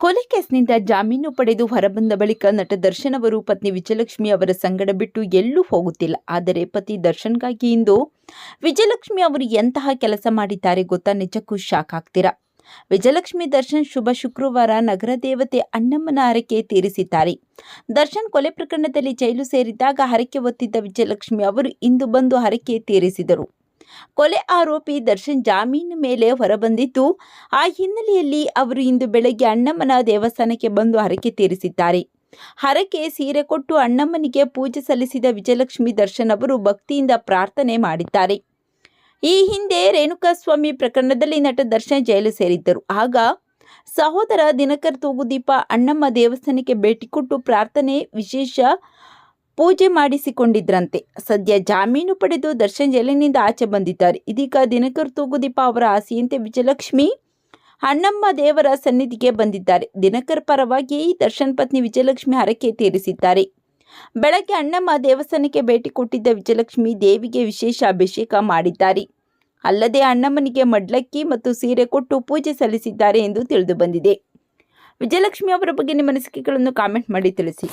ಕೊಲೆ ಕೇಸ್ನಿಂದ ಜಾಮೀನು ಪಡೆದು ಹೊರಬಂದ ಬಳಿಕ ನಟ ದರ್ಶನ್ ಅವರು ಪತ್ನಿ ವಿಜಯಲಕ್ಷ್ಮಿ ಅವರ ಸಂಗಡ ಬಿಟ್ಟು ಎಲ್ಲೂ ಹೋಗುತ್ತಿಲ್ಲ. ಆದರೆ ಪತಿ ದರ್ಶನ್ಗಾಗಿ ಇಂದು ವಿಜಯಲಕ್ಷ್ಮಿ ಅವರು ಎಂತಹ ಕೆಲಸ ಮಾಡಿದ್ದಾರೆ ಗೊತ್ತಾ? ನಿಜಕ್ಕೂ ಶಾಕ್ ಆಗ್ತೀರಾ? ವಿಜಯಲಕ್ಷ್ಮಿ ದರ್ಶನ್ ಶುಭ ಶುಕ್ರವಾರ ನಗರ ದೇವತೆ ಅಣ್ಣಮ್ಮನ ಹರಕೆ ತೀರಿಸಿದ್ದಾರೆ. ದರ್ಶನ್ ಕೊಲೆ ಪ್ರಕರಣದಲ್ಲಿ ಜೈಲು ಸೇರಿದ್ದಾಗ ಹರಕೆ ಒತ್ತಿದ್ದ ವಿಜಯಲಕ್ಷ್ಮಿ ಅವರು ಇಂದು ಬಂದು ಹರಕೆ ತೀರಿಸಿದರು. ಕೊಲೆ ಆರೋಪಿ ದರ್ಶನ್ ಜಾಮೀನು ಮೇಲೆ ಹೊರಬಂದಿದ್ದು, ಆ ಹಿನ್ನೆಲೆಯಲ್ಲಿ ಅವರು ಇಂದು ಬೆಳಗ್ಗೆ ಅಣ್ಣಮ್ಮನ ದೇವಸ್ಥಾನಕ್ಕೆ ಬಂದು ಹರಕೆ ತೀರಿಸಿದ್ದಾರೆ. ಹರಕೆ ಸೀರೆ ಕೊಟ್ಟು ಅಣ್ಣಮ್ಮನಿಗೆ ಪೂಜೆ ಸಲ್ಲಿಸಿದ ವಿಜಯಲಕ್ಷ್ಮಿ ದರ್ಶನ್ ಅವರು ಭಕ್ತಿಯಿಂದ ಪ್ರಾರ್ಥನೆ ಮಾಡಿದ್ದಾರೆ. ಈ ಹಿಂದೆ ರೇಣುಕಾಸ್ವಾಮಿ ಪ್ರಕರಣದಲ್ಲಿ ನಟ ದರ್ಶನ್ ಜೈಲು ಸೇರಿದ್ದರು. ಆಗ ಸಹೋದರ ದಿನಕರ್ ತೂಗುದೀಪ ಅಣ್ಣಮ್ಮ ದೇವಸ್ಥಾನಕ್ಕೆ ಭೇಟಿ ಕೊಟ್ಟು ಪ್ರಾರ್ಥನೆ ವಿಶೇಷ ಪೂಜೆ ಮಾಡಿಸಿಕೊಂಡಿದ್ರಂತೆ. ಸದ್ಯ ಜಾಮೀನು ಪಡೆದು ದರ್ಶನ್ ಜೈಲಿನಿಂದ ಆಚೆ ಬಂದಿದ್ದಾರೆ. ಇದೀಗ ದಿನಕರ್ ತೂಗುದೀಪ ಅವರ ಆಸೆಯಂತೆ ವಿಜಯಲಕ್ಷ್ಮಿ ಅಣ್ಣಮ್ಮ ದೇವರ ಸನ್ನಿಧಿಗೆ ಬಂದಿದ್ದಾರೆ. ದಿನಕರ್ ಪರವಾಗಿ ದರ್ಶನ್ ಪತ್ನಿ ವಿಜಯಲಕ್ಷ್ಮಿ ಹರಕೆ ತೀರಿಸಿದ್ದಾರೆ. ಬೆಳಗ್ಗೆ ಅಣ್ಣಮ್ಮ ದೇವಸ್ಥಾನಕ್ಕೆ ಭೇಟಿ ಕೊಟ್ಟಿದ್ದ ವಿಜಯಲಕ್ಷ್ಮಿ ದೇವಿಗೆ ವಿಶೇಷ ಅಭಿಷೇಕ ಮಾಡಿದ್ದಾರೆ. ಅಲ್ಲದೆ ಅಣ್ಣಮ್ಮನಿಗೆ ಮಡ್ಲಕ್ಕಿ ಮತ್ತು ಸೀರೆ ಕೊಟ್ಟು ಪೂಜೆ ಸಲ್ಲಿಸಿದ್ದಾರೆ ಎಂದು ತಿಳಿದು ಬಂದಿದೆ. ವಿಜಯಲಕ್ಷ್ಮಿ ಅವರ ಬಗ್ಗೆ ನಿಮ್ಮ ಅನಿಸಿಕೆಗಳನ್ನು ಕಾಮೆಂಟ್ ಮಾಡಿ ತಿಳಿಸಿ.